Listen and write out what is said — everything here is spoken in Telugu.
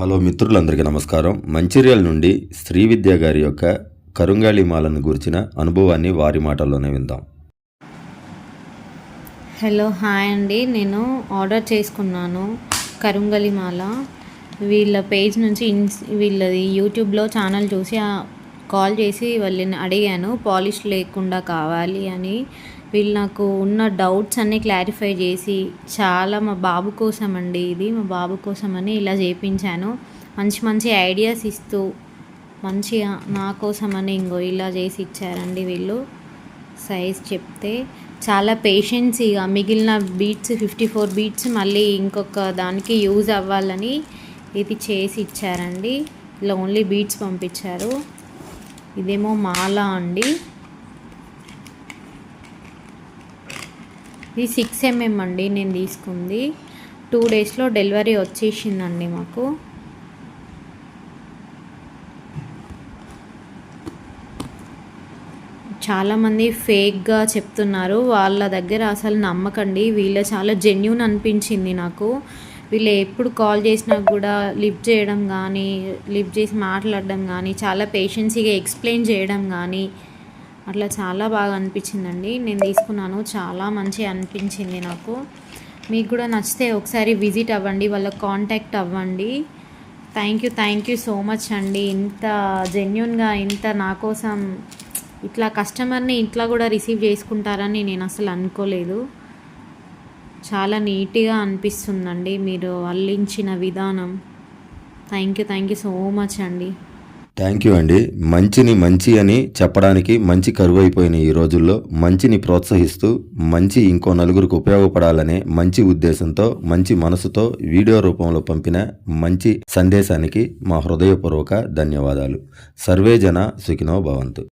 హలో మిత్రులందరికీ నమస్కారం. మంచిర్యాల నుండి శ్రీ విద్య గారి యొక్క కరుంగాళి మాలను గురించిన అనుభవాన్ని వారి మాటల్లోనే విందాం. హలో హాయ్ అండి. నేను ఆర్డర్ చేసుకున్నాను కరుంగలి మాల. వీళ్ళ పేజ్ నుంచి ఇన్స్ వీళ్ళది యూట్యూబ్లో ఛానల్ చూసి కాల్ చేసి వాళ్ళని అడిగాను పాలిష్ లేకుండా కావాలి అని. వీళ్ళు నాకు ఉన్న డౌట్స్ అన్నీ క్లారిఫై చేసి చాలా మా బాబు కోసం అండి ఇది మా బాబు కోసం అని ఇలా చేయించాను మంచి మంచి ఐడియాస్ ఇస్తూ మంచిగా నా కోసం అని ఇంకో ఇలా చేసి ఇచ్చారండి వీళ్ళు. సైజ్ చెప్తే చాలా పేషెన్సీగా మిగిలిన బీట్స్ ఫిఫ్టీ ఫోర్ బీట్స్ మళ్ళీ ఇంకొక దానికి యూజ్ అవ్వాలని ఇది చేసి ఇచ్చారండి. ఇలా ఓన్లీ బీట్స్ పంపించారు. ఇదేమో మాల అండి. ఇది సిక్స్ ఎంఎం అండి నేను తీసుకుంది. టూ డేస్లో డెలివరీ వచ్చేసిందండి మాకు. చాలామంది ఫేక్గా చెప్తున్నారు. వాళ్ళ దగ్గర అసలు నమ్మకండి. వీళ్ళ చాలా జెన్యున్ అనిపించింది నాకు. వీళ్ళు ఎప్పుడు కాల్ చేసినా కూడా లిఫ్ట్ చేయడం కానీ లిఫ్ట్ చేసి మాట్లాడడం కానీ చాలా పేషెన్సీగా ఎక్స్ప్లెయిన్ చేయడం కానీ అట్లా చాలా బాగా అనిపించిందండి. నేను తీసుకున్నాను. చాలా మంచి అనిపించింది నాకు. మీకు కూడా నచ్చితే ఒకసారి విజిట్ అవ్వండి. వాళ్ళ కాంటాక్ట్ అవ్వండి. Thank you thank you so much అండి. ఇంత జెన్యున్గా ఇంత నా కోసం ఇట్లా కస్టమర్ని ఇట్లా కూడా రిసీవ్ చేసుకుంటారని నేను అసలు అనుకోలేదు. చాలా నీట్గా అనిపిస్తుందండి మీరు అల్లించిన విధానం. Thank you thank you so much అండి. థ్యాంక్ యూ అండి. మంచిని మంచి అని చెప్పడానికి మంచి కరువైపోయిన ఈ రోజుల్లో. మంచిని ప్రోత్సహిస్తూ మంచి ఇంకో నలుగురికి ఉపయోగపడాలనే మంచి ఉద్దేశంతో మంచి మనసుతో వీడియో రూపంలో పంపిన మంచి సందేశానికి మా హృదయపూర్వక ధన్యవాదాలు. సర్వే జన సుఖినో భవంతు.